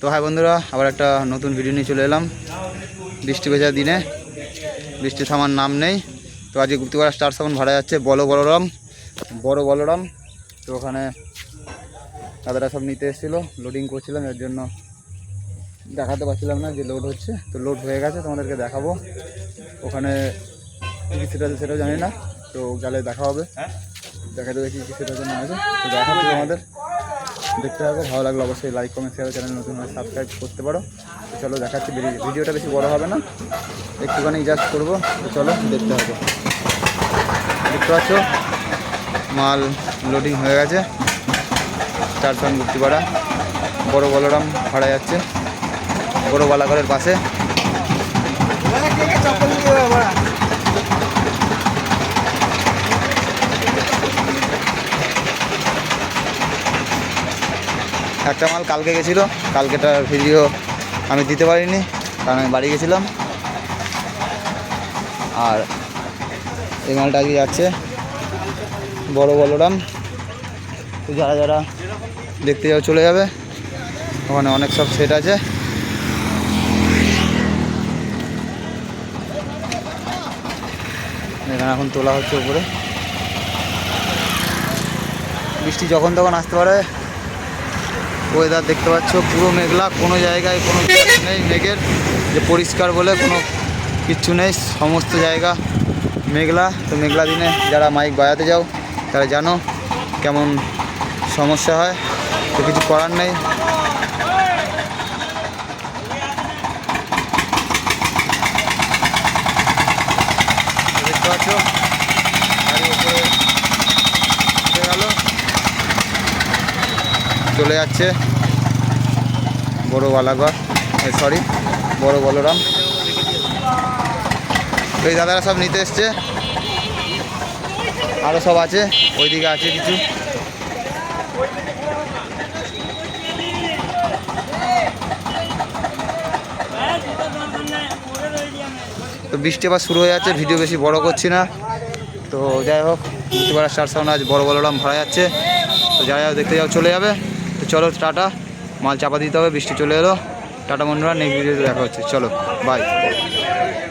তো হাই বন্ধুরা, আবার একটা নতুন ভিডিও নিয়ে চলে এলাম। বৃষ্টি ভেজা দিনে। বৃষ্টি থামার নাম নেই। তো আজকে গুপ্তিপাড়া স্টার সাউন্ড ভাড়া যাচ্ছে বড় বলরাম। বড় বলরাম। তো ওখানে দাদারা সব নিতে এসেছিল লোডিং করছিলাম, এর জন্য দেখাতে পারছিলাম না যে লোড হচ্ছে। তো লোড হয়ে গেছে, তোমাদেরকে দেখাবো। ওখানে কী সেটা সেটাও জানি না। তো গেলে দেখা হবে। দেখা দেবে কী সেটা না আছে তো তোমাদের। দেখতে হবে। ভালো লাগল অবশ্যই লাইক কমেন্ট শেয়ার চ্যানেল নতুন হয় সাবস্ক্রাইব করতে পারো। চলো দেখাচ্ছি ভিডিও- ভিডিওটা বেশি বড় হবে না। একটুখানি জাস্ট করব। তো চলো দেখতে হবে। দেখতে পাচ্ছ, মাল লোডিং হয়ে গেছে। চারজন গুপ্তিপাড়া বড়ো বলরাম ভাড়া যাচ্ছে। বড় বালাঘরের পাশে। একটা মাল কালকে গেছিল, কালকেটা ভিডিও আমি দিতে পারিনি, কারণ আমি বাড়ি গেছিলাম। আর এই মালটা আজকে যাচ্ছে বড় বলরাম। তো যারা যারা দেখতে যাও চলে যাবে, ওখানে অনেক সব সেট আছে। এখানে এখন তোলা হচ্ছে উপরে। বৃষ্টি যখন তখন আসতে পারে ওয়েদার দেখতে পাচ্ছ, পুরো মেঘলা, কোনো জায়গায় কোনো নেই মেঘের, যে পরিষ্কার বলে কোনো কিচ্ছু নেই, সমস্ত জায়গা মেঘলা। তো মেঘলা দিনে যারা মাইক বাজাতে যাও, তারা জানো কেমন সমস্যা হয়। তো কিছু করার নেই। দেখতে পাচ্ছ গাড়ি উপরে উঠে গেল চলে যাচ্ছে। বড় বালাঘর সরি বড় বলরাম। এই দাদারা সব নিতে এসছে। আরও সব আছে, ওইদিকে আছে কিছু। তো বৃষ্টি আবার শুরু হয়ে যাচ্ছে, ভিডিও বেশি বড় করছি না। তো যাই হোক বুঝতে স্টার সাউন্ড আজ বড় বলরাম ভরা যাচ্ছে। তো যারা যারা দেখতে যাও, চলে যাবে। চলো, টাটা। মাল চাপা দিতে হবে, বৃষ্টি চলে এলো। টাটা বন্ধুরা নেক্সট ভিডিওতে দেখা হচ্ছে। চলো বাই